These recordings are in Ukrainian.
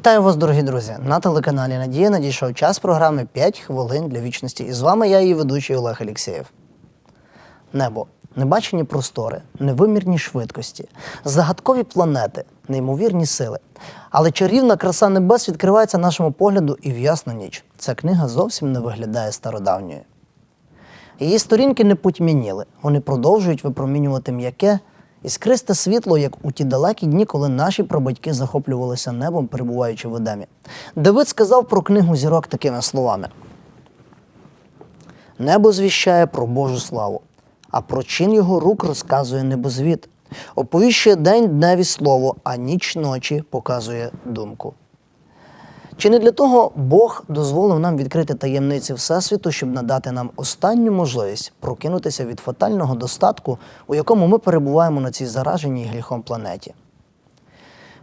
Вітаю вас, дорогі друзі! На телеканалі Надія надійшов час програми «5 хвилин для вічності. І з вами я, її ведучий Олег Алєксєєв. Небо, небачені простори, невимірні швидкості, загадкові планети, неймовірні сили. Але чарівна краса небес відкривається нашому погляду і в ясну ніч. Ця книга зовсім не виглядає стародавньою. Її сторінки не потьмяніли, вони продовжують випромінювати м'яке іскристе світло, як у ті далекі дні, коли наші прабатьки захоплювалися небом, перебуваючи в Едемі. Давид сказав про книгу зірок такими словами: Небо звіщає про Божу славу, а про чин його рук розказує небозвід. Оповіщує день дневі слово, а ніч ночі показує думку. Чи не для того Бог дозволив нам відкрити таємниці Всесвіту, щоб надати нам останню можливість прокинутися від фатального достатку, у якому ми перебуваємо на цій зараженій гріхом планеті?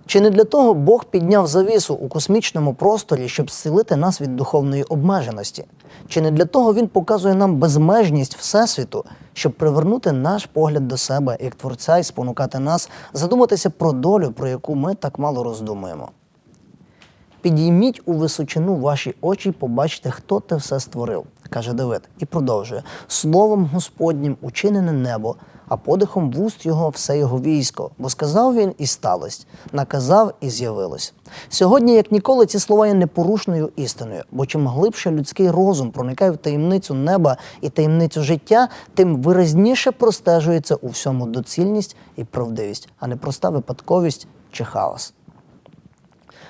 Чи не для того Бог підняв завісу у космічному просторі, щоб зцілити нас від духовної обмеженості? Чи не для того Він показує нам безмежність Всесвіту, щоб привернути наш погляд до себе як творця і спонукати нас задуматися про долю, про яку ми так мало роздумуємо? Підійміть у височину ваші очі, побачите, хто те все створив, каже Давид, і продовжує словом Господнім учинене небо, а подихом вуст його все його військо. Бо сказав він і сталося, наказав і з'явилось. Сьогодні, як ніколи, ці слова є непорушною істиною, бо чим глибше людський розум проникає в таємницю неба і таємницю життя, тим виразніше простежується у всьому доцільність і правдивість, а не проста випадковість чи хаос.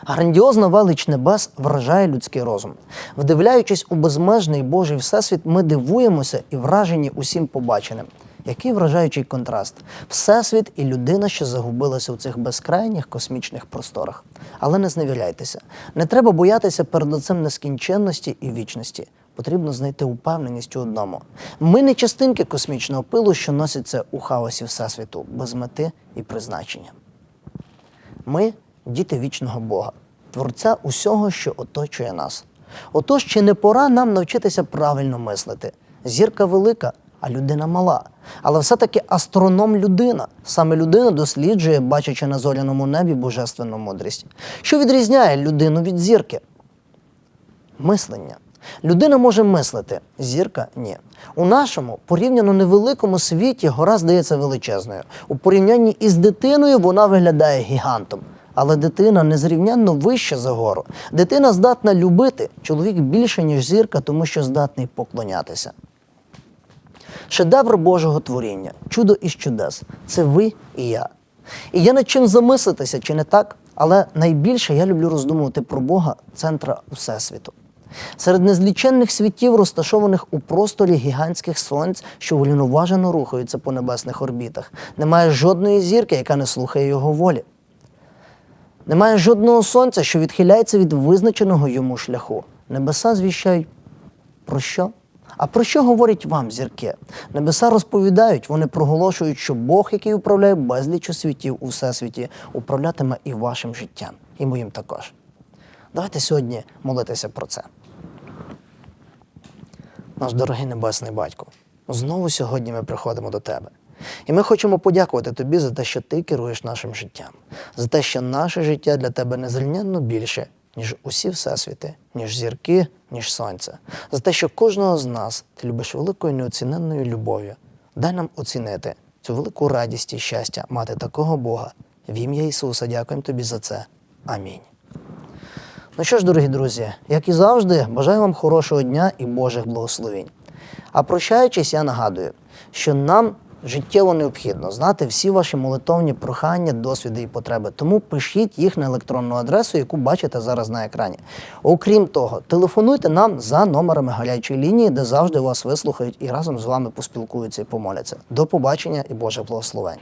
Грандіозна велич небес вражає людський розум. Вдивляючись у безмежний Божий всесвіт, ми дивуємося і вражені усім побаченим. Який вражаючий контраст. Всесвіт і людина, що загубилася у цих безкрайніх космічних просторах. Але не зневіряйтеся. Не треба боятися перед лицем нескінченності і вічності. Потрібно знайти упевненість у одному. Ми не частинки космічного пилу, що носяться у хаосі Всесвіту, без мети і призначення. Ми діти вічного Бога, творця усього, що оточує нас. Отож, чи не пора нам навчитися правильно мислити? Зірка велика, а людина мала. Але все-таки астроном людина. Саме людина досліджує, бачачи на зоряному небі божественну мудрість. Що відрізняє людину від зірки? Мислення. Людина може мислити, зірка ні. У нашому порівняно невеликому світі гора здається величезною. У порівнянні із дитиною вона виглядає гігантом. Але дитина незрівнянно вища за гору. Дитина здатна любити чоловік більше, ніж зірка, тому що здатний поклонятися. Шедевр Божого творіння, чудо із чудес це ви і я. І є над чим замислитися, чи не так? Але найбільше я люблю роздумувати про Бога, центра Всесвіту. Серед незліченних світів, розташованих у просторі гігантських сонць, що волінуважено рухаються по небесних орбітах, немає жодної зірки, яка не слухає його волі. Немає жодного сонця, що відхиляється від визначеного йому шляху. Небеса звіщають про що? А про що говорять вам зірки? Небеса розповідають, вони проголошують, що Бог, який управляє безліч світів у всесвіті, управлятиме і вашим життям, і моїм також. Давайте сьогодні молитися про це. Наш дорогий небесний батько, знову сьогодні ми приходимо до тебе. І ми хочемо подякувати тобі за те, що ти керуєш нашим життям, за те, що наше життя для тебе незрівнянно більше, ніж усі всесвіти, ніж зірки, ніж сонце, за те, що кожного з нас ти любиш великою неоціненною любов'ю. Дай нам оцінити цю велику радість і щастя мати такого Бога. В ім'я Ісуса дякуємо тобі за це. Амінь. Ну що ж, дорогі друзі, як і завжди, бажаю вам хорошого дня і Божих благословень. А прощаючись, я нагадую, що нам життєво необхідно знати всі ваші молитовні прохання, досвіди і потреби. Тому пишіть їх на електронну адресу, яку бачите зараз на екрані. Окрім того, телефонуйте нам за номерами гарячої лінії, де завжди вас вислухають і разом з вами поспілкуються і помоляться. До побачення і Боже благословень.